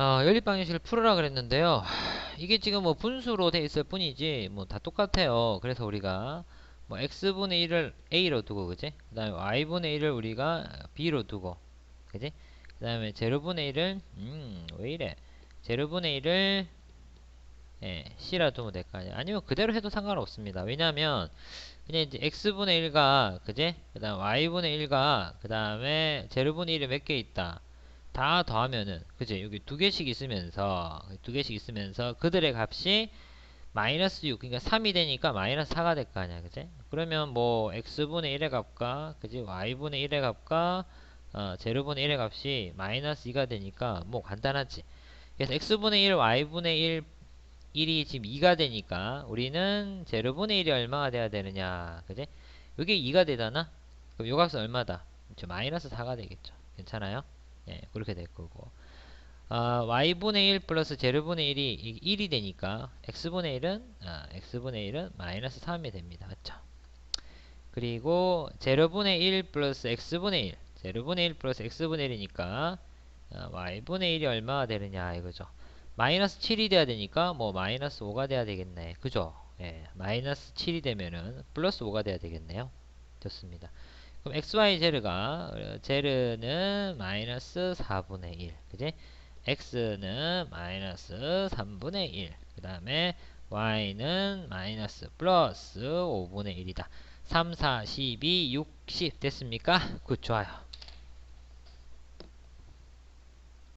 어, 연립방정식을 풀으라 그랬는데요. 이게 지금 뭐 분수로 돼 있을 뿐이지 뭐 다 똑같아요. 그래서 우리가 뭐 x분의 1을 a로 두고 그지? 그 다음에 y분의 1을 우리가 b로 두고 그지? 그 다음에 제로분의 1을 음 왜 이래 제로분의 1을 예, c라 두면 될 거 아니야 아니면 그대로 해도 상관없습니다 왜냐하면 그냥 이제 x분의 1과 그지? 그 다음 y분의 1과 그 다음에 제로분의 1이 몇 개 있다 다 더하면은 그지 여기 두 개씩 있으면서 두 개씩 있으면서 그들의 값이 마이너스 6 그러니까 3이 되니까 마이너스 4가 될 거 아니야 그지 그러면 뭐 x분의 1의 값과 그지 y분의 1의 값과 어, 제로분의 1의 값이 마이너스 2가 되니까 뭐 간단하지. 그래서 x분의 1 y분의 1 1이 지금 2가 되니까 우리는 제로분의 1이 얼마가 돼야 되느냐 그지 여기 2가 되잖아? 그럼 요 값은 얼마다? 그렇죠. 마이너스 4가 되겠죠. 괜찮아요 예, 그렇게 될 거고. 아, y분의 1 플러스 제로분의 1이 1이 되니까 x분의 1은 아, x분의 1은 마이너스 3이 됩니다. 맞죠? 그리고 제로분의 1 플러스 x분의 1 제로분의 1 플러스 x분의 1이니까 아, y분의 1이 얼마가 되느냐 이거죠. 마이너스 7이 돼야 되니까 뭐 마이너스 5가 돼야 되겠네. 그죠? 예, 마이너스 7이 되면은 플러스 5가 돼야 되겠네요. 좋습니다. 그럼 xyz가 z는 마이너스 4분의 1 그지? x는 마이너스 3분의 1 그 다음에 y는 마이너스 플러스 5분의 1이다 3, 4, 12, 60 됐습니까? 굿 좋아요